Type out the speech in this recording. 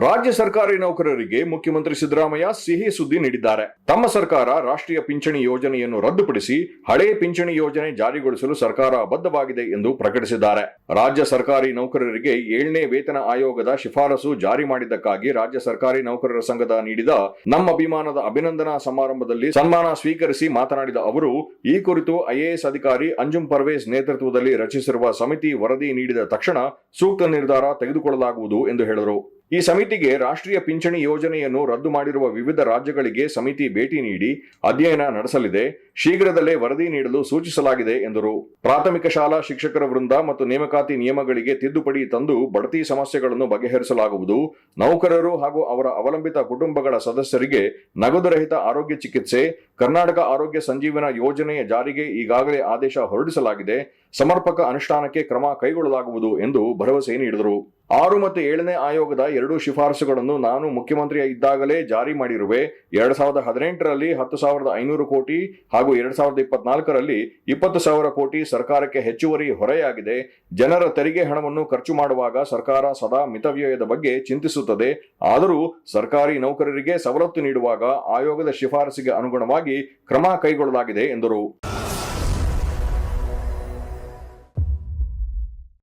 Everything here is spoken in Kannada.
ರಾಜ್ಯ ಸರ್ಕಾರಿ ನೌಕರರಿಗೆ ಮುಖ್ಯಮಂತ್ರಿ ಸಿದ್ದರಾಮಯ್ಯ ಸಿಹಿ ಸುದ್ದಿ ನೀಡಿದ್ದಾರೆ. ತಮ್ಮ ಸರ್ಕಾರ ರಾಷ್ಟ್ರೀಯ ಪಿಂಚಣಿ ಯೋಜನೆಯನ್ನು ರದ್ದುಪಡಿಸಿ ಹಳೆಯ ಪಿಂಚಣಿ ಯೋಜನೆ ಜಾರಿಗೊಳಿಸಲು ಸರ್ಕಾರ ಬದ್ಧವಾಗಿದೆ ಎಂದು ಪ್ರಕಟಿಸಿದ್ದಾರೆ. ರಾಜ್ಯ ಸರ್ಕಾರಿ ನೌಕರರಿಗೆ ಏಳನೇ ವೇತನ ಆಯೋಗದ ಶಿಫಾರಸು ಜಾರಿ ಮಾಡಿದ್ದಕ್ಕಾಗಿ ರಾಜ್ಯ ಸರ್ಕಾರಿ ನೌಕರರ ಸಂಘದ ನೀಡಿದ ನಮ್ಮ ಅಭಿಮಾನದ ಅಭಿನಂದನಾ ಸಮಾರಂಭದಲ್ಲಿ ಸನ್ಮಾನ ಸ್ವೀಕರಿಸಿ ಮಾತನಾಡಿದ ಅವರು, ಈ ಕುರಿತು ಐಎಎಸ್ ಅಧಿಕಾರಿ ಅಂಜುಂ ಪರ್ವೇಸ್ ನೇತೃತ್ವದಲ್ಲಿ ರಚಿಸಿರುವ ಸಮಿತಿ ವರದಿ ನೀಡಿದ ತಕ್ಷಣ ಸೂಕ್ತ ನಿರ್ಧಾರ ತೆಗೆದುಕೊಳ್ಳಲಾಗುವುದು ಎಂದು ಹೇಳಿದರು. ಈ ಸಮಿತಿಗೆ ರಾಷ್ಟ್ರೀಯ ಪಿಂಚಣಿ ಯೋಜನೆಯನ್ನು ರದ್ದು ಮಾಡಿರುವ ವಿವಿಧ ರಾಜ್ಯಗಳಿಗೆ ಸಮಿತಿ ಭೇಟಿ ನೀಡಿ ಅಧ್ಯಯನ ನಡೆಸಲಿದೆ. ಶೀಘ್ರದಲ್ಲೇ ವರದಿ ನೀಡಲು ಸೂಚಿಸಲಾಗಿದೆ ಎಂದರು. ಪ್ರಾಥಮಿಕ ಶಾಲಾ ಶಿಕ್ಷಕರ ವೃಂದ ಮತ್ತು ನೇಮಕಾತಿ ನಿಯಮಗಳಿಗೆ ತಿದ್ದುಪಡಿ ತಂದು ಬಡತಿ ಸಮಸ್ಯೆಗಳನ್ನು ಬಗೆಹರಿಸಲಾಗುವುದು. ನೌಕರರು ಹಾಗೂ ಅವರ ಅವಲಂಬಿತ ಕುಟುಂಬಗಳ ಸದಸ್ಯರಿಗೆ ನಗದುರಹಿತ ಆರೋಗ್ಯ ಚಿಕಿತ್ಸೆ, ಕರ್ನಾಟಕ ಆರೋಗ್ಯ ಸಂಜೀವನ ಯೋಜನೆಯ ಜಾರಿಗೆ ಈಗಾಗಲೇ ಆದೇಶ ಹೊರಡಿಸಲಾಗಿದೆ. ಸಮರ್ಪಕ ಅನುಷ್ಠಾನಕ್ಕೆ ಕ್ರಮ ಕೈಗೊಳ್ಳಲಾಗುವುದು ಎಂದು ಭರವಸೆ ನೀಡಿದರು. ಆರು ಮತ್ತು ಏಳನೇ ಆಯೋಗದ ಎರಡು ಶಿಫಾರಸುಗಳನ್ನು ನಾನು ಮುಖ್ಯಮಂತ್ರಿ ಇದ್ದಾಗಲೇ ಜಾರಿ ಮಾಡಿರುವೆ. ಎರಡ್ ಸಾವಿರದ ಹದಿನೆಂಟರಲ್ಲಿ ಹತ್ತು ಸಾವಿರದ ಐನೂರು ಕೋಟಿ ಹಾಗೂ ಎರಡ್ ಸಾವಿರದ ಇಪ್ಪತ್ನಾಲ್ಕರಲ್ಲಿ ಇಪ್ಪತ್ತು ಸಾವಿರ ಕೋಟಿ ಸರ್ಕಾರಕ್ಕೆ ಹೆಚ್ಚುವರಿ ಹೊರೆಯಾಗಿದೆ. ಜನರ ತೆರಿಗೆ ಹಣವನ್ನು ಖರ್ಚು ಮಾಡುವಾಗ ಸರ್ಕಾರ ಸದಾ ಮಿತವ್ಯಯದ ಬಗ್ಗೆ ಚಿಂತಿಸುತ್ತದೆ. ಆದರೂ ಸರ್ಕಾರಿ ನೌಕರರಿಗೆ ಸವಲತ್ತು ನೀಡುವಾಗ ಆಯೋಗದ ಶಿಫಾರಸಿಗೆ ಅನುಗುಣವಾಗಿ ಕ್ರಮ ಕೈಗೊಳ್ಳಲಾಗಿದೆ ಎಂದರು.